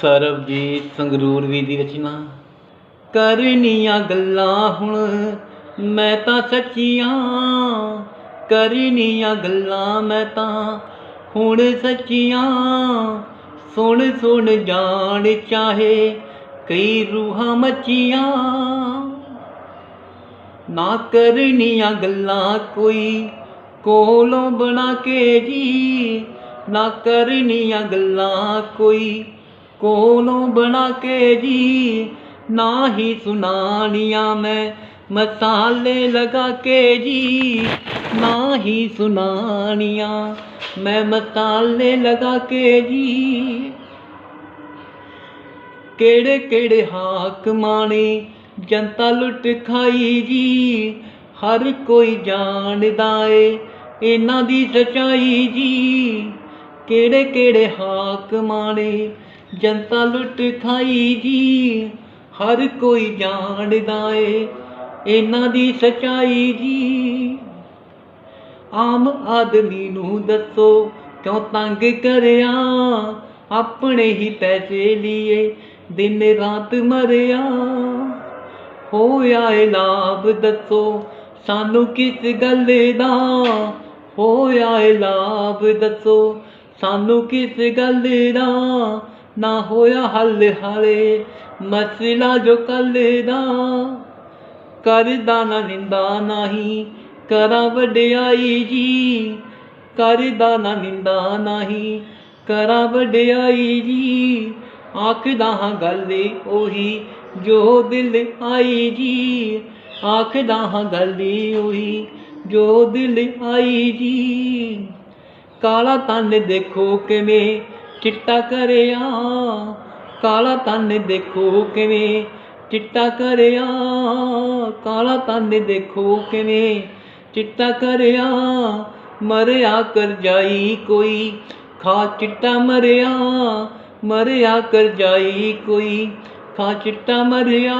ਸਰਬਜੀਤ ਸੰਗਰੂਰ ਵੀ ਦੀ ਰਚਨਾ। ਕਰਨੀਆਂ ਗੱਲਾਂ ਹੁਣ ਮੈਂ ਤਾਂ ਸੱਚੀਆਂ। ਕਰਨੀਆਂ ਗੱਲਾਂ ਮੈਂ ਤਾਂ ਹੁਣ ਸੱਚੀਆਂ। ਸੁਣ ਸੁਣ ਜਾਣ ਚਾਹੇ ਕਈ ਰੂਹਾਂ ਮੱਚੀਆਂ। ਨਾ ਕਰਨੀਆਂ ਗੱਲਾਂ ਕੋਈ ਕੋਲੋਂ ਬਣਾ ਕੇ ਜੀ। ਨਾ ਕਰਨੀਆਂ ਗੱਲਾਂ ਕੋਈ ਕੋਲੋਂ ਬਣਾ ਕੇ ਜੀ ਨਾ ਹੀ ਸੁਣਾਣੀਆਂ ਮੈਂ, ਮਸਾਲੇ ਲਗਾ ਕੇ ਜੀ। ਨਾ ਹੀ ਸੁਣਾਣੀਆਂ ਮੈਂ, ਮਸਾਲੇ ਲਗਾ ਕੇ ਜੀ। ਕਿਹੜੇ ਕਿਹੜੇ ਹਾਕ ਮਾਣੇ, ਜਨਤਾ ਲੁੱਟ ਖਾਈ ਜੀ। ਹਰ ਕੋਈ ਜਾਣਦਾ ਏ, ਇਹਨਾਂ ਦੀ ਸਚਾਈ ਜੀ। ਕਿਹੜੇ ਕਿਹੜੇ ਹਾਕਮਾਂ ਨੇ ਜਨਤਾ ਲੁੱਟ ਖਾਈ ਜੀ। ਹਰ ਕੋਈ ਜਾਣਦਾ ਏ ਇਹਨਾਂ ਦੀ ਸਚਾਈ ਜੀ। ਆਮ ਆਦਮੀ ਨੂੰ ਦੱਸੋ ਕਿਉਂ ਤੰਗ ਕਰਿਆ? ਆਪਣੇ ਹੀ ਪੈਸੇ ਲਈਏ ਦਿਨ ਰਾਤ ਮਰਿਆ। ਹੋਇਆ ਏ ਲਾਭ ਦੱਸੋ ਸਾਨੂੰ ਕਿਸ ਗੱਲ ਦਾ? ਹੋਇਆ ਏ ਲਾਭ ਦੱਸੋ ਸਾਨੂੰ ਕਿਸ ਗੱਲ ਦਾ? ਨਾ ਹੋਇਆ ਹੱਲ ਹਾਲੇ ਮਸਲਾ ਜੋ ਕੱਲ ਦਾ। ਕਰਦਾ ਨਾ ਨਿੰਦਾ ਨਹੀਂ, ਕਰਾਂ ਵਡਿਆਈ ਜੀ। ਕਰਦਾ ਨਾ ਨਿੰਦਾ ਨਹੀਂ, ਕਰਾਂ ਵਡਿਆਈ ਜੀ। ਆਖਦਾ ਹਾਂ ਗੱਲ ਉਹੀ, ਜੋ ਦਿਲ ਆਈ ਜੀ। ਆਖਦਾ ਹਾਂ ਗੱਲ ਉਹੀ, ਜੋ ਦਿਲ ਆਈ ਜੀ। ਕਾਲਾ ਤਨ ਦੇਖੋ ਕਿਵੇਂ ਚਿੱਟਾ ਕਰਿਆ, ਕਾਲਾ ਤਨ ਦੇਖੋ ਕਿਵੇਂ? ਚਿੱਟਾ ਕਰਿਆ, ਕਾਲਾ ਤਨ ਦੇਖੋ ਕਿਵੇਂ? ਚਿੱਟਾ ਕਰਿਆ, ਮਰਿਆ ਕਰ ਜਾਈ ਕੋਈ। ਖਾ ਚਿੱਟਾ ਮਰਿਆ ਮਰਿਆ ਕਰ ਜਾਈ ਕੋਈ। ਖਾ ਚਿੱਟਾ ਮਰਿਆ।